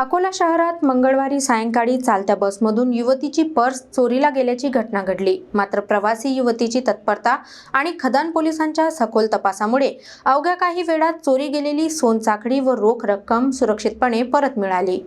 अकोला शहरात मंगळवारी सायंकाळी चालत्या बसमधून युवतीची पर्स चोरीला गेल्याची घटना घडली. मात्र प्रवासी युवतीची तत्परता आणि खदान पोलिसांच्या सखोल तपासामुळे अवघ्या काही वेळात चोरी गेलेली सोनचाकडी व रोख रक्कम सुरक्षितपणे परत मिळाली.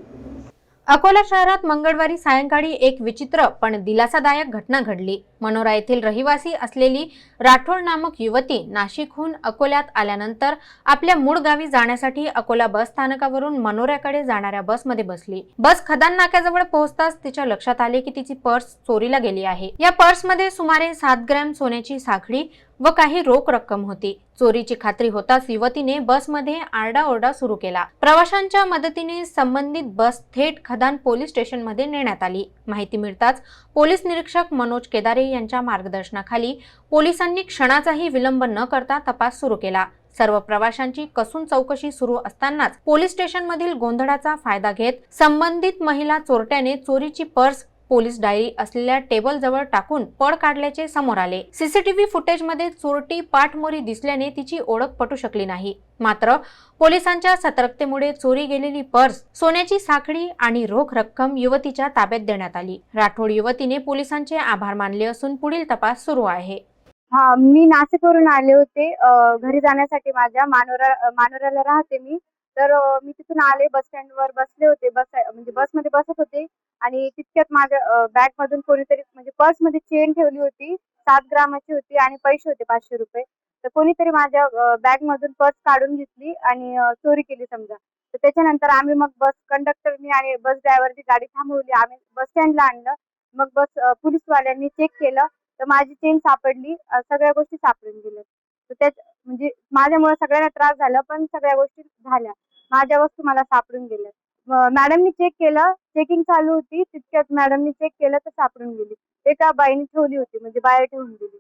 अकोला शहरात मंगळवारी सायंकाळी एक विचित्र पण दिलासादायक घटना घडली. मनोरा येथील रहिवासी असलेली राठोड नामक युवती नाशिकहून अकोल्यात आल्यानंतर आपल्या मूळ गावी जाण्यासाठी अकोला बस स्थानकावरून मनोऱ्याकडे जाणाऱ्या बसमध्ये बसली. बस खदान नाक्याजवळ पोहोचताच तिच्या लक्षात आले की तिची पर्स चोरीला गेली आहे. या पर्समध्ये सुमारे सात ग्रॅम सोन्याची साखळी व काही रोख रक्कम होती. चोरीची खात्री होताच युवतीने बसमध्ये आरडाओरडा सुरू केला. प्रवाशांच्या मदतीने संबंधित बस थेट खदान पोलीस स्टेशनमध्ये नेण्यात आली. माहिती मिळताच पोलीस निरीक्षक मनोज केदारे यांच्या मार्गदर्शनाखाली पोलिसांनी क्षणाचाही विलंब न करता तपास सुरू केला. सर्व प्रवाशांची कसून चौकशी सुरू असतानाच पोलीस स्टेशनमधील गोंधळाचा फायदा घेत संबंधित महिला चोरट्याने चोरीची पर्स पोलीस डायरी असलेल्या टेबल जवळ टाकून पळ काढल्याचे समोर आले. सीसीटीव्ही फुटेजमध्ये चोरटी पाठमोरी दिसल्याने तिची ओळख पटू शकली नाही. मात्र पोलिसांच्या सतर्कतेमुळे चोरी गेलेली पर्स सोन्याची साखळी आणि रोख रक्कम युवतीच्या ताब्यात देण्यात आली. राठोड युवतीने पोलिसांचे आभार मानले असून पुढील तपास सुरू आहे. हा मी नाशिकवरून आले होते. घरी जाण्यासाठी माझ्या मानोरा अ, मानोऱ्याला राहते मी. तर मी तिथून आले बस स्टँडवर बसले होते. बस म्हणजे बसमध्ये बसत होते. आणि तितक्यात माझ्या बॅग मधून कोणीतरी म्हणजे पर्समध्ये चेन ठेवली होती सात ग्रामाची होती आणि पैसे होते पाचशे रुपये. तर कोणीतरी माझ्या बॅग मधून पर्स काढून घेतली आणि चोरी केली समजा. तर त्याच्यानंतर आम्ही मग बस कंडक्टरनी आणि बस ड्रायव्हरची गाडी थांबवली. आम्ही बस स्टँडला आणलं. मग बस पोलीसवाल्यांनी चेक केलं. तर माझी चेन सापडली. सगळ्या गोष्टी सापडून गेल्या. तर त्यात म्हणजे माझ्यामुळे सगळ्यांना त्रास झाला पण सगळ्या गोष्टी झाल्या. माझ्या वस्तू मला सापडून गेल्या. मॅडमनी चेक केलं. चेकिंग चालू होती. तितक्यात मॅडमनी चेक केलं तर सापडून गेली. एका बाईने ठेवली होती. म्हणजे बाहेर ठेवून दिली.